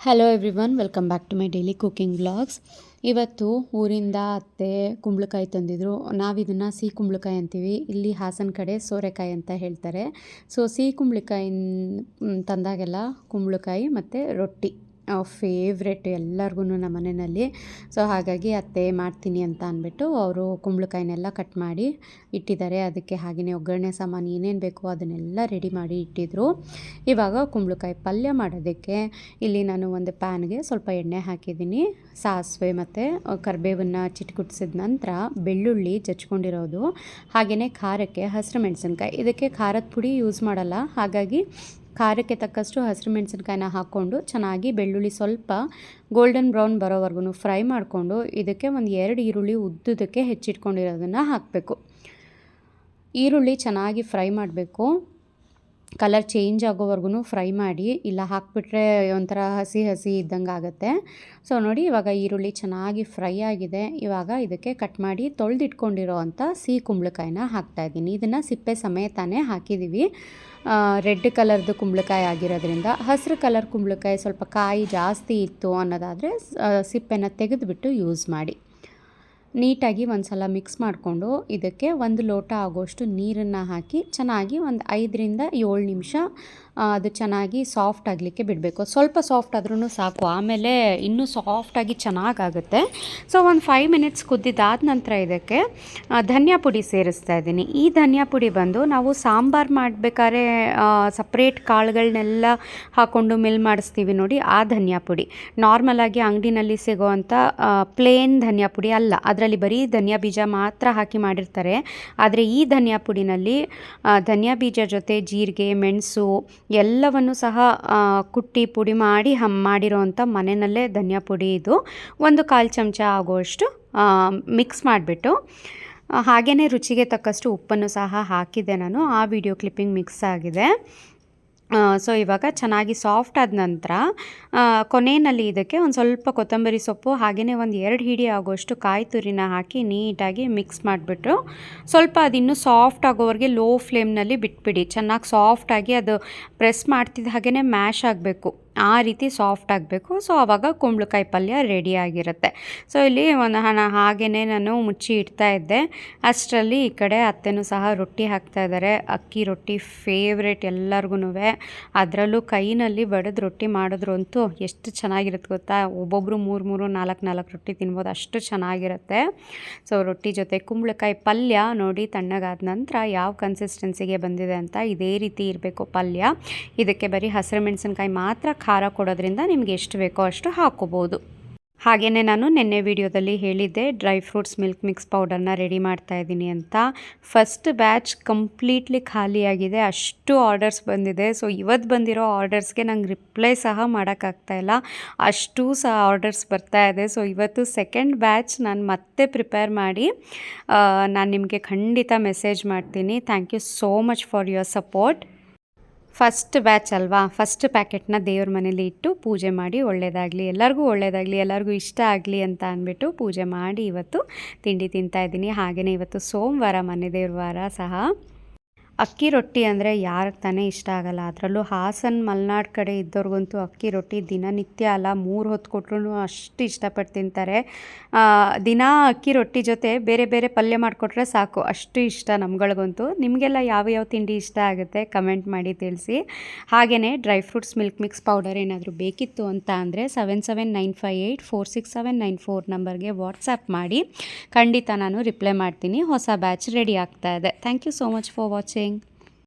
Hello everyone welcome back to my daily cooking blogs ಇವತ್ತು ಊರಿಂದ ಅತ್ತೆ ಕುಂಬಳಕಾಯಿ ತಂದಿದ್ರು. ನಾವು ಇದನ್ನು ಸಿಹಿ ಕುಂಬಳಕಾಯಿ ಅಂತೀವಿ. ಇಲ್ಲಿ ಹಾಸನ ಕಡೆ ಸೋರೆಕಾಯಿ ಅಂತ ಹೇಳ್ತಾರೆ. ಸೊ ಸಿಹಿ ಕುಂಬಳಕಾಯಿ ತಂದಾಗೆಲ್ಲ ಕುಂಬಳಕಾಯಿ ಮತ್ತು ರೊಟ್ಟಿ. ಫೇವ್ರೆಟ್ ಎಲ್ಲರಿಗೂ ನಮ್ಮ ಮನೆಯಲ್ಲಿ. ಸೊ ಹಾಗಾಗಿ ಅತ್ತೆ ಮಾಡ್ತೀನಿ ಅಂತ ಅಂದ್ಬಿಟ್ಟು ಅವರು ಕುಂಬಳಕಾಯಿನೆಲ್ಲ ಕಟ್ ಮಾಡಿ ಇಟ್ಟಿದ್ದಾರೆ. ಅದಕ್ಕೆ ಹಾಗೆಯೇ ಒಗ್ಗರಣೆ ಸಾಮಾನು ಏನೇನು ಬೇಕೋ ಅದನ್ನೆಲ್ಲ ರೆಡಿ ಮಾಡಿ ಇಟ್ಟಿದ್ರು. ಇವಾಗ ಕುಂಬಳಕಾಯಿ ಪಲ್ಯ ಮಾಡೋದಕ್ಕೆ ಇಲ್ಲಿ ನಾನು ಒಂದು ಪ್ಯಾನ್ಗೆ ಸ್ವಲ್ಪ ಎಣ್ಣೆ ಹಾಕಿದ್ದೀನಿ. ಸಾಸಿವೆ ಮತ್ತು ಕರಿಬೇವನ್ನು ಚಿಟ್ಕುಟ್ಸಿದ ನಂತರ ಬೆಳ್ಳುಳ್ಳಿ ಜಚ್ಕೊಂಡಿರೋದು ಹಾಗೆಯೇ ಖಾರಕ್ಕೆ ಹಸಿರು ಮೆಣಸಿನ್ಕಾಯಿ. ಇದಕ್ಕೆ ಖಾರದ ಪುಡಿ ಯೂಸ್ ಮಾಡಲ್ಲ. ಹಾಗಾಗಿ ಖಾರಕ್ಕೆ ತಕ್ಕಷ್ಟು ಹಸಿರು ಮೆಣಸಿನ್ಕಾಯಿನ ಹಾಕ್ಕೊಂಡು ಚೆನ್ನಾಗಿ ಬೆಳ್ಳುಳ್ಳಿ ಸ್ವಲ್ಪ ಗೋಲ್ಡನ್ ಬ್ರೌನ್ ಬರೋವರೆಗೂ ಫ್ರೈ ಮಾಡಿಕೊಂಡು ಇದಕ್ಕೆ ಒಂದು ಎರಡು ಈರುಳ್ಳಿ ಉದ್ದುದಕ್ಕೆ ಹೆಚ್ಚಿಟ್ಕೊಂಡಿರೋದನ್ನು ಹಾಕಬೇಕು. ಈರುಳ್ಳಿ ಚೆನ್ನಾಗಿ ಫ್ರೈ ಮಾಡಬೇಕು. ಕಲರ್ ಚೇಂಜ್ ಆಗೋವರೆಗೂ ಫ್ರೈ ಮಾಡಿ ಇಲ್ಲ ಹಾಕ್ಬಿಟ್ರೆ ಒಂಥರ ಹಸಿ ಹಸಿ ಇದ್ದಂಗೆ ಆಗುತ್ತೆ. ಸೊ ನೋಡಿ ಇವಾಗ ಈರುಳ್ಳಿ ಚೆನ್ನಾಗಿ ಫ್ರೈ ಆಗಿದೆ. ಇವಾಗ ಇದಕ್ಕೆ ಕಟ್ ಮಾಡಿ ತೊಳೆದಿಟ್ಕೊಂಡಿರೋ ಅಂಥ ಸಿಹಿ ಕುಂಬಳಕಾಯಿನ ಹಾಕ್ತಾಯಿದ್ದೀನಿ ಇದನ್ನು ಸಿಪ್ಪೆ ಸಮೇತನೇ ಹಾಕಿದ್ದೀವಿ. ರೆಡ್ ಕಲರ್ದು ಕುಂಬಳಕಾಯಿ ಆಗಿರೋದ್ರಿಂದ ಹಸಿರು ಕಲರ್ ಕುಂಬಳಕಾಯಿ ಸ್ವಲ್ಪ ಕಾಯಿ ಜಾಸ್ತಿ ಇತ್ತು ಅನ್ನೋದಾದರೆ ಸಿಪ್ಪೆನ ತೆಗೆದುಬಿಟ್ಟು ಯೂಸ್ ಮಾಡಿ. ನೀಟಾಗಿ ಒಂದು ಸಲ ಮಿಕ್ಸ್ ಮಾಡಿಕೊಂಡು ಇದಕ್ಕೆ ಒಂದು ಲೋಟ ಆಗೋಷ್ಟು ನೀರನ್ನು ಹಾಕಿ ಚೆನ್ನಾಗಿ ಒಂದು ಐದರಿಂದ ಏಳು ನಿಮಿಷ ಅದು ಚೆನ್ನಾಗಿ ಸಾಫ್ಟ್ ಆಗಲಿಕ್ಕೆ ಬಿಡಬೇಕು. ಸ್ವಲ್ಪ ಸಾಫ್ಟ್ ಆದ್ರೂ ಸಾಕು. ಆಮೇಲೆ ಇನ್ನೂ ಸಾಫ್ಟಾಗಿ ಚೆನ್ನಾಗಾಗುತ್ತೆ. ಸೊ ಒಂದು ಫೈವ್ ಮಿನಿಟ್ಸ್ ಕುದ್ದಿದ್ದಾದ ನಂತರ ಇದಕ್ಕೆ ಧನಿಯಾ ಪುಡಿ ಸೇರಿಸ್ತಾ ಇದ್ದೀನಿ. ಈ ಧನಿಯಾ ಪುಡಿ ಬಂದು ನಾವು ಸಾಂಬಾರು ಮಾಡಬೇಕಾದ್ರೆ ಸಪ್ರೇಟ್ ಕಾಳುಗಳನ್ನೆಲ್ಲ ಹಾಕ್ಕೊಂಡು ಮಿಲ್ ಮಾಡಿಸ್ತೀವಿ ನೋಡಿ, ಆ ಧನಿಯಾ ಪುಡಿ. ನಾರ್ಮಲಾಗಿ ಅಂಗಡಿನಲ್ಲಿ ಸಿಗೋವಂಥ ಪ್ಲೇನ್ ಧನಿಯಾ ಪುಡಿ ಅಲ್ಲ. ಅದರಲ್ಲಿ ಬರೀ ಧನಿಯಾ ಬೀಜ ಮಾತ್ರ ಹಾಕಿ ಮಾಡಿರ್ತಾರೆ. ಆದರೆ ಈ ಧನಿಯಾ ಪುಡಿನಲ್ಲಿ ಧನಿಯಾ ಬೀಜ ಜೊತೆ ಜೀರಿಗೆ, ಮೆಣಸು ಎಲ್ಲವನ್ನು ಸಹ ಕುಟ್ಟಿ ಪುಡಿ ಮಾಡಿ ಹಮ್ ಮಾಡಿರೋವಂಥ ಮನೆಯಲ್ಲೇ ಧನಿಯಾ ಪುಡಿ ಇದು. ಒಂದು ಕಾಲು ಚಮಚ ಆಗುವಷ್ಟು ಮಿಕ್ಸ್ ಮಾಡಿಬಿಟ್ಟು ಹಾಗೆಯೇ ರುಚಿಗೆ ತಕ್ಕಷ್ಟು ಉಪ್ಪನ್ನು ಸಹ ಹಾಕಿದ್ದೆ ನಾನು. ಆ ವಿಡಿಯೋ ಕ್ಲಿಪ್ಪಿಂಗ್ ಮಿಕ್ಸ್ ಆಗಿದೆ. ಸೊ ಇವಾಗ ಚೆನ್ನಾಗಿ ಸಾಫ್ಟ್ ಆದ ನಂತರ ಕೊನೆಯಲ್ಲಿ ಇದಕ್ಕೆ ಒಂದು ಸ್ವಲ್ಪ ಕೊತ್ತಂಬರಿ ಸೊಪ್ಪು ಹಾಗೆಯೇ ಒಂದು ಎರಡು ಹಿಡಿ ಆಗೋಷ್ಟು ಕಾಯಿ ತುರಿನ ಹಾಕಿ ನೀಟಾಗಿ ಮಿಕ್ಸ್ ಮಾಡಿಬಿಟ್ಟು ಸ್ವಲ್ಪ ಅದಿನ್ನೂ ಸಾಫ್ಟ್ ಆಗೋವರೆಗೆ ಲೋ ಫ್ಲೇಮ್ನಲ್ಲಿ ಬಿಟ್ಬಿಡಿ. ಚೆನ್ನಾಗಿ ಸಾಫ್ಟಾಗಿ ಅದು ಪ್ರೆಸ್ ಮಾಡ್ತಿದ್ದ ಹಾಗೆಯೇ ಮ್ಯಾಶ್ ಆಗಬೇಕು. ಆ ರೀತಿ ಸಾಫ್ಟ್ ಆಗಬೇಕು. ಸೊ ಆವಾಗ ಕುಂಬಳಕಾಯಿ ಪಲ್ಯ ರೆಡಿ ಆಗಿರುತ್ತೆ. ಸೊ, ಇಲ್ಲಿ ಒಂದು ಹಣ ಹಾಗೆಯೇ ನಾನು ಮುಚ್ಚಿ ಇಡ್ತಾ ಇದ್ದೆ. ಅಷ್ಟರಲ್ಲಿ ಈ ಕಡೆ ಅತ್ತೆನೂ ಸಹ ರೊಟ್ಟಿ ಹಾಕ್ತಾ ಇದ್ದಾರೆ. ಅಕ್ಕಿ ರೊಟ್ಟಿ ಫೇವ್ರೇಟ್ ಎಲ್ಲರಿಗೂ ಅದರಲ್ಲೂ ಕೈನಲ್ಲಿ ಬಡಿದು ರೊಟ್ಟಿ ಮಾಡಿದ್ರು ಅಂತೂ ಎಷ್ಟು ಚೆನ್ನಾಗಿರುತ್ತೆ ಗೊತ್ತಾ? ಒಬ್ಬೊಬ್ಬರು ಮೂರು ಮೂರು, ನಾಲ್ಕು ನಾಲ್ಕು ರೊಟ್ಟಿ ತಿನ್ಬೋದು. ಅಷ್ಟು ಚೆನ್ನಾಗಿರುತ್ತೆ. ಸೊ, ರೊಟ್ಟಿ ಜೊತೆ ಕುಂಬಳಕಾಯಿ ಪಲ್ಯ ನೋಡಿ ತಣ್ಣಗಾದ ನಂತರ ಯಾವ ಕನ್ಸಿಸ್ಟೆನ್ಸಿಗೆ ಬಂದಿದೆ ಅಂತ ಇದೇ ರೀತಿ ಇರಬೇಕು ಪಲ್ಯ. ಇದಕ್ಕೆ ಬರೀ ಹಸಿರು ಮೆಣಸಿನ್ಕಾಯಿ ಮಾತ್ರ ಖಾರ ಕೊಡೋದ್ರಿಂದ ನಿಮ್ಗೆ ಎಷ್ಟು ಬೇಕೋ ಅಷ್ಟು ಹಾಕೋಬೋದು ಹಾಗೆಯೇ ನಾನು ನಿನ್ನೆ ವಿಡಿಯೋದಲ್ಲಿ ಹೇಳಿದ್ದೆ, ಡ್ರೈ ಫ್ರೂಟ್ಸ್ ಮಿಲ್ಕ್ ಮಿಕ್ಸ್ ಪೌಡರ್ನ ರೆಡಿ ಮಾಡ್ತಾ ಇದ್ದೀನಿ ಅಂತ. ಫಸ್ಟ್ ಬ್ಯಾಚ್ ಕಂಪ್ಲೀಟ್ಲಿ ಖಾಲಿಯಾಗಿದೆ, ಅಷ್ಟು ಆರ್ಡರ್ಸ್ ಬಂದಿದೆ. ಸೊ, ಇವತ್ತು ಬಂದಿರೋ ಆರ್ಡರ್ಸ್ಗೆ ನಂಗೆ ರಿಪ್ಲೈ ಸಹ ಮಾಡೋಕ್ಕಾಗ್ತಾಯಿಲ್ಲ ಅಷ್ಟು ಸಹ ಆರ್ಡರ್ಸ್ ಬರ್ತಾ ಇದೆ. ಸೊ, ಇವತ್ತು ಸೆಕೆಂಡ್ ಬ್ಯಾಚ್ ನಾನು ಮತ್ತೆ ಪ್ರಿಪೇರ್ ಮಾಡಿ ನಾನು ನಿಮಗೆ ಖಂಡಿತ ಮೆಸೇಜ್ ಮಾಡ್ತೀನಿ. Thank you so much for your support. First batch ಅಲ್ವಾ? ಫಸ್ಟ್ ಪ್ಯಾಕೆಟ್ನ ದೇವ್ರ ಮನೇಲಿ ಇಟ್ಟು ಪೂಜೆ ಮಾಡಿ ಒಳ್ಳೆಯದಾಗಲಿ ಎಲ್ಲರಿಗೂ ಒಳ್ಳೆಯದಾಗಲಿ ಎಲ್ಲರಿಗೂ ಇಷ್ಟ ಆಗಲಿ ಅಂತ ಅಂದ್ಬಿಟ್ಟು ಪೂಜೆ ಮಾಡಿ ಇವತ್ತು ತಿಂಡಿ ತಿಂತಾಯಿದ್ದೀನಿ ಹಾಗೆಯೇ ಇವತ್ತು ಸೋಮವಾರ ಮನೆ ದೇವ್ರ ವಾರ ಸಹ. ಅಕ್ಕಿ ರೊಟ್ಟಿ ಅಂದರೆ ಯಾರಿಗೆ ತಾನೇ ಇಷ್ಟ ಆಗಲ್ಲ. ಅದರಲ್ಲೂ ಹಾಸನ ಮಲ್ನಾಡ್ ಕಡೆ ಇದ್ದವ್ರಿಗಂತೂ ಅಕ್ಕಿ ರೊಟ್ಟಿ ದಿನನಿತ್ಯ ಅಲ್ಲ, ಮೂರು ಹೊತ್ತು ಕೊಟ್ಟರು ಅಷ್ಟು ಇಷ್ಟಪಟ್ಟು ತಿಂತಾರೆ. ದಿನ ಅಕ್ಕಿ ರೊಟ್ಟಿ ಜೊತೆ ಬೇರೆ ಬೇರೆ ಪಲ್ಯ ಮಾಡಿಕೊಟ್ರೆ ಸಾಕು, ಅಷ್ಟು ಇಷ್ಟ ನಮ್ಗಳಿಗಂತೂ. ನಿಮಗೆಲ್ಲ ಯಾವ ಯಾವ ತಿಂಡಿ ಇಷ್ಟ ಆಗುತ್ತೆ ಕಮೆಂಟ್ ಮಾಡಿ ತಿಳಿಸಿ. ಹಾಗೆಯೇ dry fruits milk mix powder ಏನಾದರೂ ಬೇಕಿತ್ತು ಅಂತ ಅಂದರೆ seven seven nine five eight four six seven nine four ನಂಬರ್ಗೆ ವಾಟ್ಸಪ್ ಮಾಡಿ. ಖಂಡಿತ ನಾನು ರಿಪ್ಲೈ ಮಾಡ್ತೀನಿ, ಹೊಸ ಬ್ಯಾಚ್ ರೆಡಿ ಆಗ್ತಾ ಇದೆ. Thank you so much for watching.